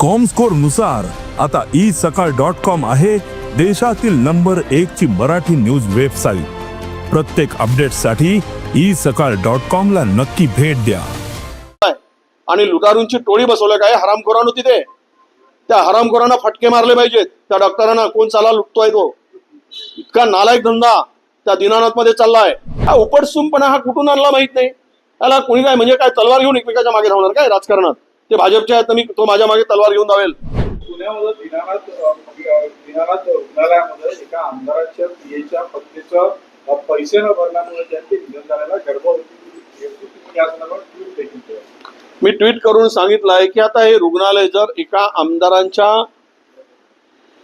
कॉमस्कोरनुसार आता ई सकाळ dot com आहे देशातील नंबर एक ची मराठी न्यूज वेबसाईट प्रत्येक अपडेटसाठी ई सकाळ डॉट कॉम ला नक्की भेट द्या. आणि लुटारूंची टोळी बसवल्या काय? हरामखोरांनो तिथे. त्या हरामखोरांना फटके मारले पाहिजेत. त्या डॉक्टरांना कोण चाला लुटतोय तो? इतका नालायक धंदा त्या दिनानाथमध्ये चाललाय. हा उपटसूमपणा हा कुठून आणला माहीत नाही. त्याला कोणी काय म्हणजे काय तलवार घेऊन एकमेकाच्या मागे धावणार काय राजकारणात? ते भाजपचे आहेत मी तो माझ्या मागे तलवार घेऊन धावेल. पुण्यामध्ये दिनानाथ अ, दिनानाथ रुग्णालयामध्ये एका आमदाराच्या पीएच्या पत्नीचं अ, पैसे न भरल्यामुळे त्यांचे निधन झालेला गर्भवती या संदर्भात ट्विट देखील केलं. मी ट्विट करून सांगितलंय की आता हे रुग्णालय जर एका आमदारांच्या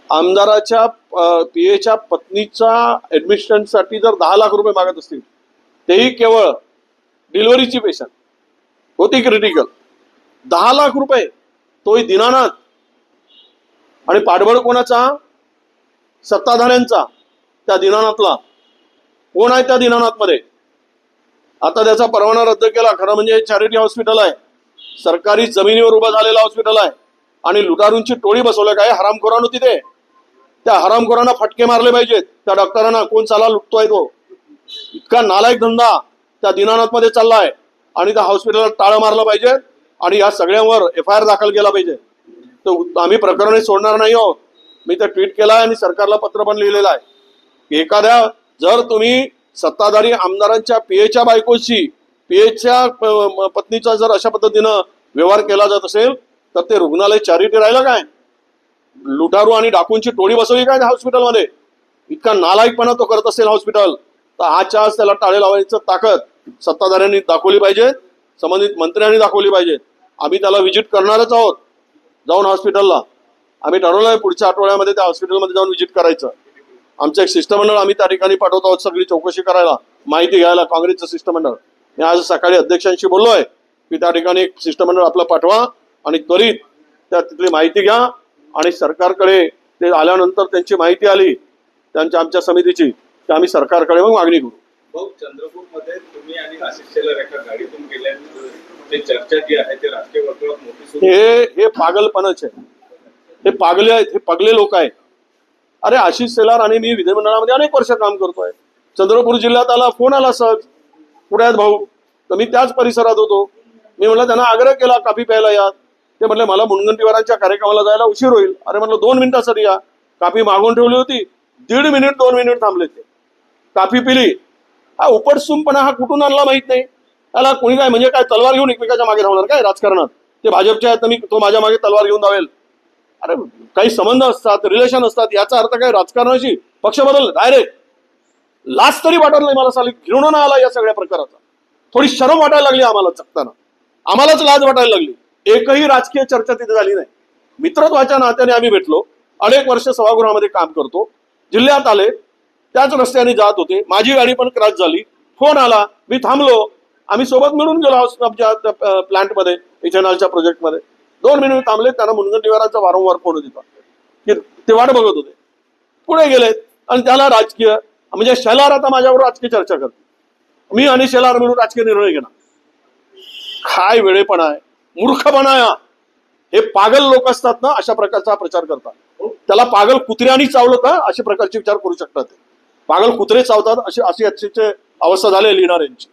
आमदाराच्या पीएच्या पत्नीच्या ऍडमिशनसाठी जर दहा लाख रुपये मागत असतील तेही केवळ डिलिव्हरीची पेशंट होती क्रिटिकल दहा लाख रुपये. तोही दिनानाथ. आणि पाठबळ कोणाचा? सत्ताधाऱ्यांचा त्या दिनानाथला. कोण आहे त्या दिनानाथमध्ये? आता त्याचा परवाना रद्द केला. खरं म्हणजे चॅरिटी हॉस्पिटल आहे. सरकारी जमिनीवर उभं झालेलं हॉस्पिटल आहे. आणि लुटारूंची टोळी बसवलं काय? हरामखोरांनो तिथे. त्या हरामखोरांना फटके मारले पाहिजेत. त्या डॉक्टरांना कोण चाला लुटतोय तो? इतका नालायक धंदा त्या दिनानाथमध्ये चाललाय. आणि त्या हॉस्पिटलला टाळं मारलं पाहिजे आणि या सगळ्यांवर एफ आय आर दाखल केला पाहिजे. तर आम्ही प्रकरणे सोडणार नाही आहोत. मी तर ट्विट केलं आहे आणि सरकारला पत्र पण लिहिलेलं आहे. की एखाद्या जर तुम्ही सत्ताधारी आमदारांच्या पीएच्या बायकोशी पीएच्या पत्नीचा जर अशा पद्धतीनं व्यवहार केला जात असेल तर ते रुग्णालय चॅरिटी राहिलं काय? लुटारू आणि डाकूंची टोळी बसवली काय हॉस्पिटलमध्ये इतका नालायकपणा तो करत असेल हॉस्पिटल तर आजच्या आज त्याला टाळे लावायचं ताकद सत्ताधाऱ्यांनी दाखवली पाहिजे. संबंधित मंत्र्यांनी दाखवली पाहिजे. आम्ही त्याला व्हिजिट करणारच आहोत जाऊन हॉस्पिटलला आम्ही ठरवलंय पुढच्या आठवड्यामध्ये त्या हॉस्पिटलमध्ये जाऊन व्हिजिट करायचं. आमचं एक शिष्टमंडळ आम्ही त्या ठिकाणी पाठवत आहोत सगळी चौकशी करायला. माहिती घ्यायला काँग्रेसचं शिष्टमंडळ. मी आज सकाळी अध्यक्षांशी बोललो आहे की त्या ठिकाणी एक शिष्टमंडळ आपलं पाठवा आणि त्वरित त्या तिथली माहिती घ्या आणि सरकारकडे ते आल्यानंतर त्यांची माहिती आली त्यांच्या आमच्या समितीची तर आम्ही सरकारकडे मग मागणी करू. भाऊ चंद्रपूरमध्ये तुम्ही आणि आशिष शेलर एका गाडीतून गेल्यानंतर ते चर्चा जी आहे ते राजकीय वर्तुळात मोठी हे हे पागलपणच आहे. हे पागले आहेत हे पागले लोक आहेत. अरे आशिष सेलार आणि मी विधिमंडळामध्ये अनेक वर्ष काम करतोय. चंद्रपूर जिल्ह्यात आला फोन आला सहज. पुढे आहेत भाऊ. तर मी त्याच परिसरात होतो. मी म्हटलं त्यांना आग्रह केला काफी प्यायला या. ते म्हटले मला मुनगंटीवारांच्या कार्यक्रमाला जायला उशीर होईल. अरे म्हटलं दोन मिनिटासाठी या. काफी मागून ठेवली होती. दीड मिनिट दोन मिनिट थांबले ते. काफी पिली. हा उपटसूमपणा हा कुठून आणला माहीत नाही. त्याला कोणी काय म्हणजे काय तलवार घेऊन एकमेकाच्या मागे धावणार काय राजकारणात? ते भाजपचे आहेत मी तो माझ्या मागे तलवार घेऊन धावेल. अरे काही संबंध असतात रिलेशन असतात याचा अर्थ काय? राजकारणाशी पक्ष बदल डायरेक्ट लाच तरी वाटत नाही मला साली घिरणं आला या सगळ्या प्रकाराचा. थोडी शरम वाटायला लागली आम्हाला जगताना. आम्हालाच लाज वाटायला लागली. एकही राजकीय चर्चा तिथे झाली नाही. मित्रत्वाच्या नात्याने आम्ही भेटलो. अनेक वर्ष सभागृहामध्ये काम करतो. जिल्ह्यात आले. त्याच रस्त्याने जात होते. माझी गाडी पण क्रॅश झाली. फोन आला. मी थांबलो. आम्ही सोबत मिळून गेलो आमच्या प्लांटमध्ये इथेनॉलच्या प्रोजेक्टमध्ये. दोन मिनिट थांबले त्यांना मुनगंटीवारांचा वारंवार फोन होता. की ते वाट बघत होते. पुढे गेलेत. आणि त्याला राजकीय म्हणजे शेलार आता माझ्यावर राजकीय चर्चा करते मी आणि शेलार मिळून राजकीय निर्णय घेणार. काय वेळेपणा आहे. मूर्खपणा आहे हे. पागल लोक असतात ना अशा प्रकारचा प्रचार करतात. त्याला पागल कुत्र्यानी चावलं का अशा प्रकारचे विचार करू शकतात ते. पागल कुत्रे चावतात अशी अशी अशी अवस्था झाली लिहिणाऱ्यांची.